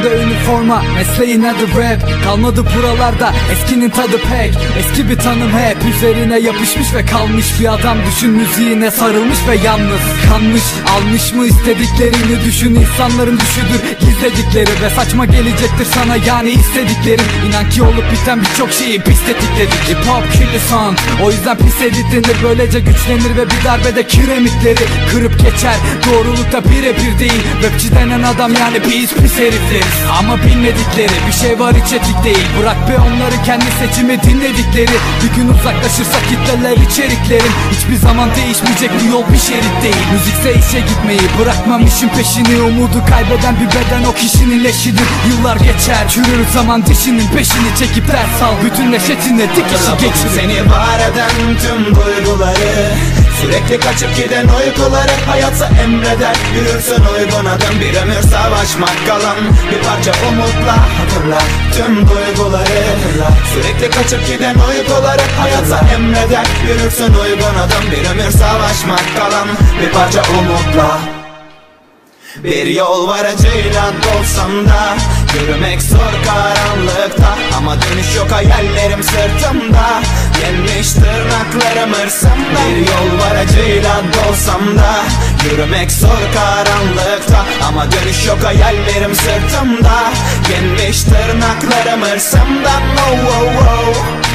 Üstümde üniforma mesleğin adı rap? Kalmadı buralarda eskinin tadı pek. Eski bir tanım hep üzerine yapışmış ve kalmış Bir adam. Düşün müziğine sarılmış ve yalnız Kanmış almış mı istediklerini düşün. İnsanların düşüdür gizledikleri Ve saçma gelecektir sana. Yani istediklerin İnan ki olup biten birçok şeyi pislettikledik Hip hop kirli sound o yüzden pis editlenir. Böylece güçlenir ve bir darbede kiremitleri Kırıp geçer. Doğrulukta birebir değil Rapçi denen adam yani biz pis herifleriz Ama bilmedikleri bir şey var hiç etik değil. Bırak be onları kendi seçimi dinledikleri. Bir gün uzaklaşırsa kitleler içeriklerin Hiçbir zaman değişmeyecek bu yol bir şerit değil. Müzikse işe gitmeyi bırakmam işin peşini. Umudu kaybeden bir beden o kişinin leşidir. Yıllar geçer çürür zaman dişinin peşini çekip ders al. Bütün neşetine dikişi geçirir Seni var eden tüm duyguları Sürekli kaçıp giden uykuları Hayatsa emreder. Yürürsün uygun adım Bir ömür savaşmak kalan. Bir parça umutla hatırla Tüm duyguları Sürekli kaçıp giden uykuları Hayatsa emreder. Yürürsün uygun adım Bir ömür savaşmak kalan. Bir parça umutla bir yol var acıyla dolsam da Yürümek zor karanlıkta Ama dönüş yok hayallerim sırtımda Yenmiş tırnaklarım hırsımda Bir yol var acıyla dolsam da Yürümek zor karanlıkta Ama dönüş yok hayallerim sırtımda Yenmiş tırnaklarım hırsımdan oh, oh, oh.